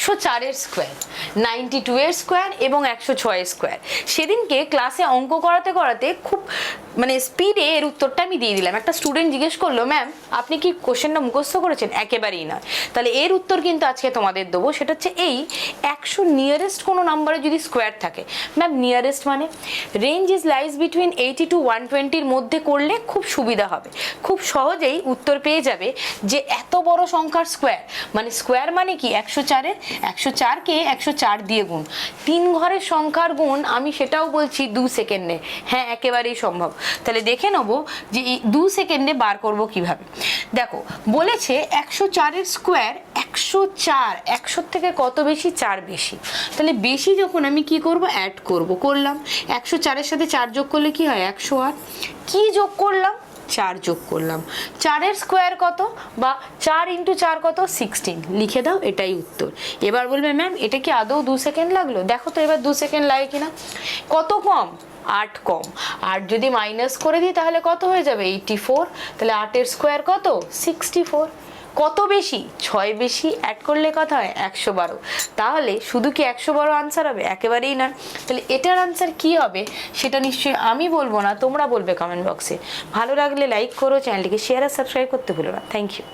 একশো চারের square ninety two এর স্কোয়ার এবং একশো ছয়ের স্কোয়ার সেদিনকে ক্লাসে অঙ্ক করাতে করাতে খুব মানে স্পিডে এর উত্তরটা আমি দিয়ে দিলাম। একটা স্টুডেন্ট জিজ্ঞেস করল ম্যাম আপনি কি কোশ্চেনটা মুখস্থ করেছেন? একেবারেই নয়। তাহলে এর উত্তর কিন্তু আজকে তোমাদের দেবো। সেটা হচ্ছে এই, একশো নিয়ারেস্ট কোনো নাম্বারে যদি স্কোয়ার থাকে। ম্যাম নিয়ারেস্ট মানে? Range is lies between eighty two one টোয়েন্টির মধ্যে করলে খুব সুবিধা হবে। খুব সহজেই উত্তর পেয়ে যাবে যে এত বড় সংখ্যার স্কোয়ার মানে স্কোয়ার মানে কি? একশো চারের, একশো চারকে একশো চার দিয়ে গুণ। তিন ঘরের সংখ্যার গুণ, আমি সেটাও বলছি দু সেকেন্ডে। হ্যাঁ একেবারেই সম্ভব। তাহলে দেখে নেব যে দু সেকেন্ডে বার করব কীভাবে। দেখো, বলেছে একশো চারের স্কোয়ার একশো চার, একশোর থেকে কত বেশি? চার বেশি। তাহলে বেশি যখন আমি কি করব? অ্যাড করব। করলাম। একশো চারের সাথে চার যোগ করলে কি হয়? একশো আট। কী যোগ করলাম? চার যোগ করলাম। চারের স্কোয়ার কত? বা চার ইন্টু চার কত? সিক্সটিন। লিখে দাও, এটাই উত্তর। এবার বলবে, ম্যাম, এটা কি আদৌ দু সেকেন্ড লাগল? দেখো তো এবার দু সেকেন্ড লাগে কিনা। কত কম? আট কম। আট যদি মাইনাস করে দিই তাহলে কত হয়ে যাবে? এইটি ফোর তাহলে আটের স্কোয়ার কত? সিক্সটি ফোর কত বেশি? ছয় বেশি অ্যাড করলে কত হয়? একশো বারো। তাহলে শুধু কি একশো বারো আনসার হবে? একেবারেই না। তাহলে এটার আনসার কি হবে? সেটা নিশ্চয়ই আমি বলব না, তোমরা বলবে কমেন্ট বক্সে ভালো লাগলে লাইক করো চ্যানেলটিকে শেয়ার আর সাবস্ক্রাইব করতে ভুলো না। Thank you